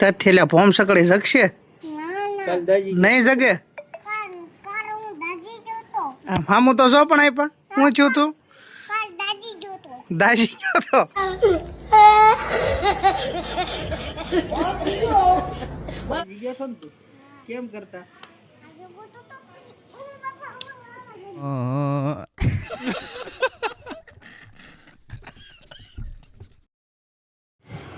તાર લે ભોમ સકડી દાજી. નહીં જગે? મામું તો જો પણ આપ્યા હું છું તું? દાજી જોતો. કેમ કરતા આજે ગોતો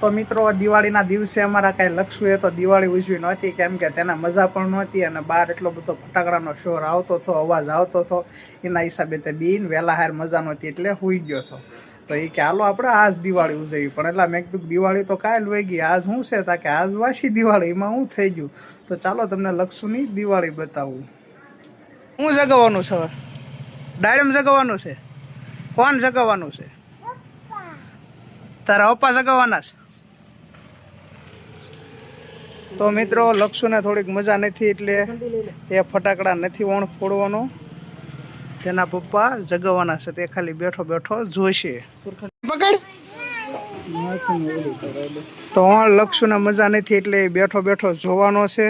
તો મિત્રો, દિવાળીના દિવસે અમારા કાંઈ લક્ષું એ તો દિવાળી ઉજવી નહોતી, કેમ કે તેના મજા પણ નહોતી અને બહાર એટલો બધો ફટાકડાનો શોર આવતો હતો, અવાજ આવતો હતો. એના હિસાબે તે બીન વહેલા હાર મજા નહોતી, એટલે હુઈ ગયો હતો. તો એ કે, હાલો, આપણે આજ દિવાળી ઉજવી પણ એટલા મેં કીધું, દિવાળી તો કાલ વહી ગઈ, આજ શું છે? તા કે, આજ વાસી દિવાળી, એમાં હું થઈ ગયું. તો ચાલો તમને લક્ષુની દિવાળી બતાવું. હું જગાવવાનું છે હવે? ડાયરેમ જગાવવાનું છે? કોણ જગાવવાનું છે? તારા પપ્પા જગાવવાના છે? તો મિત્રો લક્ષુને થોડીક મજા નથી એટલે એ ફટાકડા નથી વણ ફોડવાનો. તેના પપ્પા જગવાના છે તે ખાલી બેઠો બેઠો જોશે. પકડ. તો લક્ષુને મજા નથી એટલે બેઠો બેઠો જોવાનો છે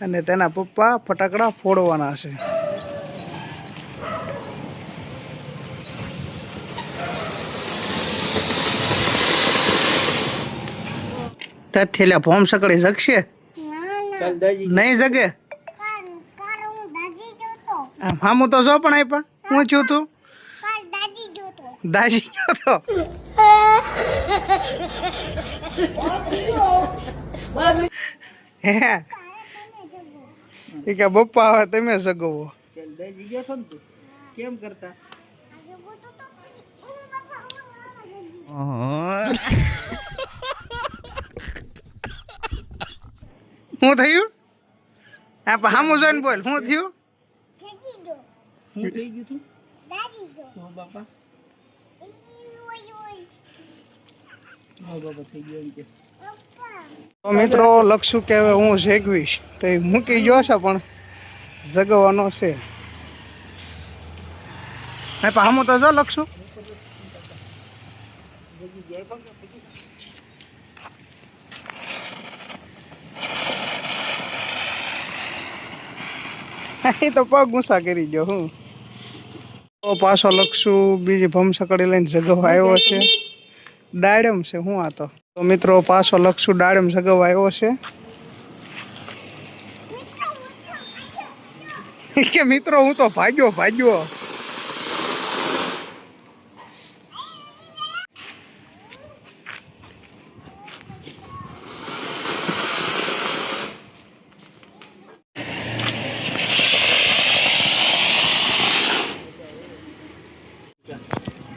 અને તેના પપ્પા ફટાકડા ફોડવાના છે. તાર થેલા ભોમ સકડી દાજી. નહીં જગે? કાલ હું આમ તો જો પણ આપ્યા હું છું તું? દાજી જોતો હે? એ કે બપ્પા હવે તમે સગવો. તું? કેમ કરતા ગોતો તો પછી હું બાપા શું થયું? આ પણ હામું જોઈને બોલ શું થયું? તું? દાદી જો હો બાપા? ઈ ઓય ઓય હો બાપા થઈ ગયો એમ કે. પપ્પા. તો મિત્રો લખશું કે હવે હું શેકવીશ તો એ મૂકી ગયો છે પણ જગવાનો છે. હા પણ હામું તો જો લક્ષું એ તો પગ ગુસ્સા કરી ગયો હું. પાછો લખશું, બીજી ભમસકડી લઈને જગવા આવ્યો છે. ડાયડમ છે, હું આ તો. તો મિત્રો, પાછો લક્ષુ ડાયડમ જગવ આવ્યો છે. કે મિત્રો, હું તો ભાગ્યો ભાગ્યો.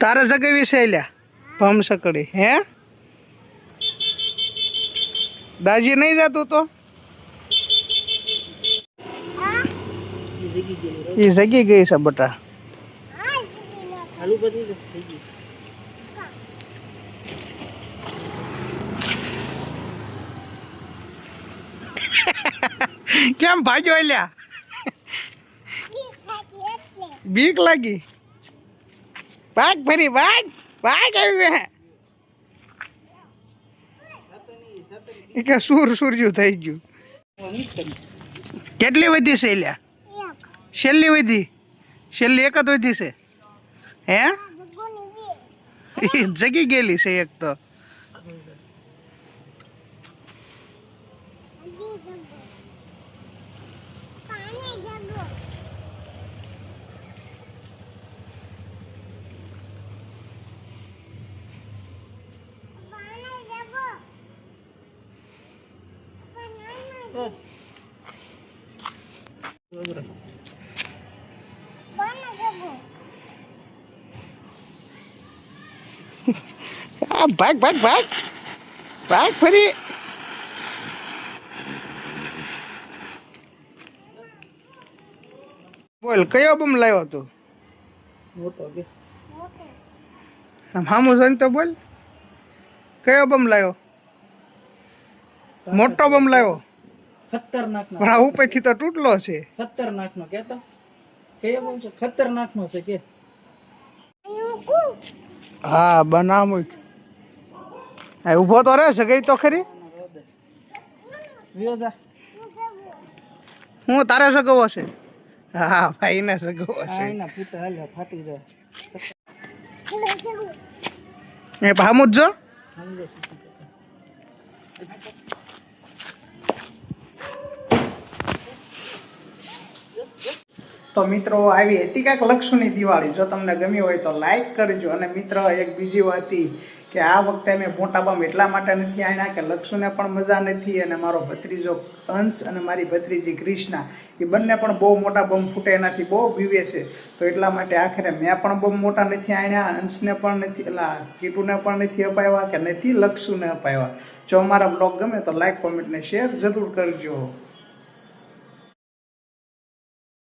તારે જગાવી છે લ્યા ભમ સકડી હે? દાજી નહીં જતું તો? એ જગી ગઈ છે બટા. કેમ ભાજો લ્યા બીક લાગી? ભાગ ફરી ભાગ ભાગ આવ્યું હે કે સુર સુરજ્યું થઈ ગયું. કેટલી વધી છે લ્યા? છેલ્લી વધી? છેલ્લી એક જ વધી છે? હે? જગી ગયેલી છે એક તો અડી જગો પાણી જગો પાણી જગો પાણી જગો આ ભાગ ભાગ ભાગ. ભાગ ફરી. બોલ કયો બમ લાવ્યો તું મોટો કે. જોઈને તો બોલ. કયો બમ લાવ્યો મોટો બમ લાવ્યો ખતરનાક નો પણ આ ઉપરથી તો તૂટલો છે. ખતરનાક નો કેતો કયો બોલ છે? ખતરનાક નો છે કે? હા બનામું આ ઊભો તો રહે છે ગઈ તો ખરી? હું તારે સગવો છે? હા ભાઈને સગવો આ છે. એના ફૂટા હાલ ફાટી જાય. એ ભામું જ જો. સમજો શું શું કરતા. તો મિત્રો, આવી હતી કાંઈક લક્ષુની દિવાળી. જો તમને ગમી હોય તો લાઈક કરજો. અને મિત્ર, એક બીજી વાત કે આ વખતે મેં મોટા બમ એટલા માટે નથી આણ્યા કે લક્ષુને પણ મજા નથી અને મારો ભત્રીજો અંશ અને મારી ભત્રીજી ક્રિષ્ના એ બંને પણ બહુ મોટા બમ ફૂટે, એનાથી બહુ બીવે છે. તો એટલા માટે આખરે મેં પણ બહુ મોટા નથી આણ્યા અંશને પણ નથી, એટલે કીટુને પણ નથી અપાવ્યા કે નથી લક્ષુને અપાવ્યા જો અમારા બ્લોગ ગમે તો લાઈક કોમેન્ટ શેર જરૂર કરજો.